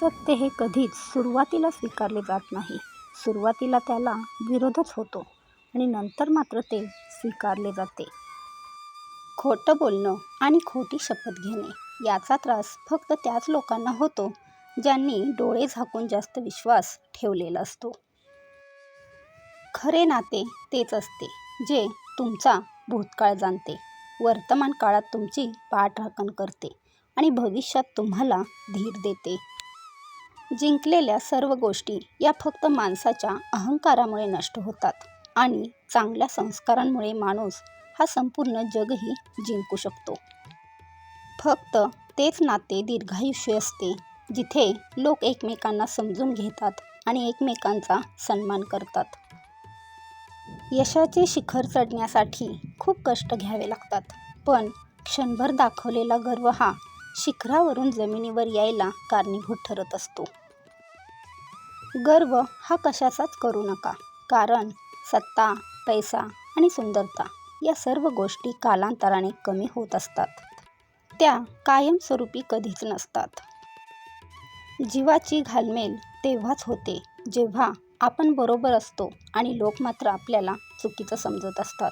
सत्य हे कधीच सुरुवातीला स्वीकारले जात नाही. सुरुवातीला त्याला विरोधच होतो आणि नंतर मात्र ते स्वीकारले जाते. खोटं बोलणं आणि खोटी शपथ घेणे याचा त्रास फक्त त्याच लोकांना होतो ज्यांनी डोळे झाकून जास्त विश्वास ठेवलेला असतो. खरे नाते तेच असते जे तुमचा भूतकाळ जाणते. वर्तमान काळात तुमची पाठराखण करते आणि भविष्यात तुम्हाला धीर देते. जिंकलेल्या सर्व गोष्टी या फक्त माणसाच्या अहंकारामुळे नष्ट होतात आणि चांगल्या संस्कारांमुळे माणूस हा संपूर्ण जगही जिंकू शकतो. फक्त तेच नाते दीर्घायुष्य असते जिथे लोक एकमेकांना समजून घेतात आणि एकमेकांचा सन्मान करतात. यशाचे शिखर चढण्यासाठी खूप कष्ट घ्यावे लागतात पण क्षणभर दाखवलेला गर्व हा शिखरावरून जमिनीवर यायला कारणीभूत ठरत असतो. गर्व हा कशाचाच करू नका कारण सत्ता पैसा आणि सुंदरता या सर्व गोष्टी कालांतराने कमी होत असतात. त्या कायमस्वरूपी कधीच नसतात. जीवाची घालमेल तेव्हाच होते जेव्हा आपण बरोबर असतो आणि लोक मात्र आपल्याला चुकीचं समजत असतात.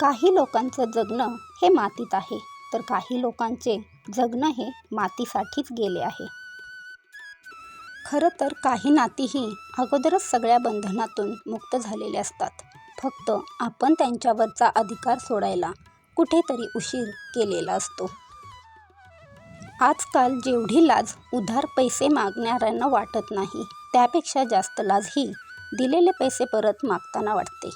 काही लोकांचं जगणं हे मातीत आहे. तर काही लोकांचे जगणं हे मातीसाठीच गेले आहे. खरं तर काही नातीही अगोदरच सगळ्या बंधनातून मुक्त झालेले असतात. फक्त आपण त्यांच्यावरचा अधिकार सोडायला कुठेतरी उशीर केलेला असतो. आजकाल जेवढी लाज उधार पैसे मागणाऱ्यांना वाटत नाही त्यापेक्षा जास्त लाज ही दिलेले पैसे परत मागताना वाटते.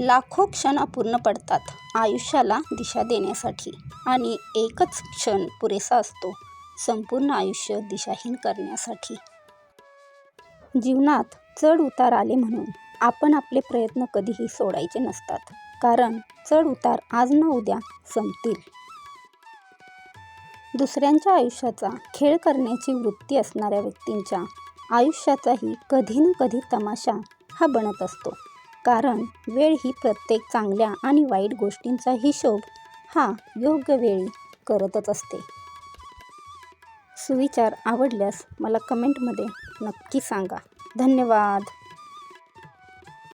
लाखो क्षण अपूर्ण पडतात आयुष्याला दिशा देण्यासाठी. आणि एकच क्षण पुरेसा असतो संपूर्ण आयुष्य दिशाहीन करण्यासाठी. जीवनात चढ उतार आले म्हणून आपण आपले प्रयत्न कधीही सोडायचे नसतात कारण चढ उतार आज न उद्या संपतील. दुसऱ्यांच्या आयुष्याचा खेळ करण्याची वृत्ती असणाऱ्या व्यक्तींच्या आयुष्याचाही कधी ना कधी तमाशा हा बनत असतो. कारण वेळ ही प्रत्येक चांगल्या आणि वाईट गोष्टींचा हिशोब हा योग्य वेळी करतच असते. सुविचार आवडल्यास मला कमेंटमध्ये नक्की सांगा. धन्यवाद.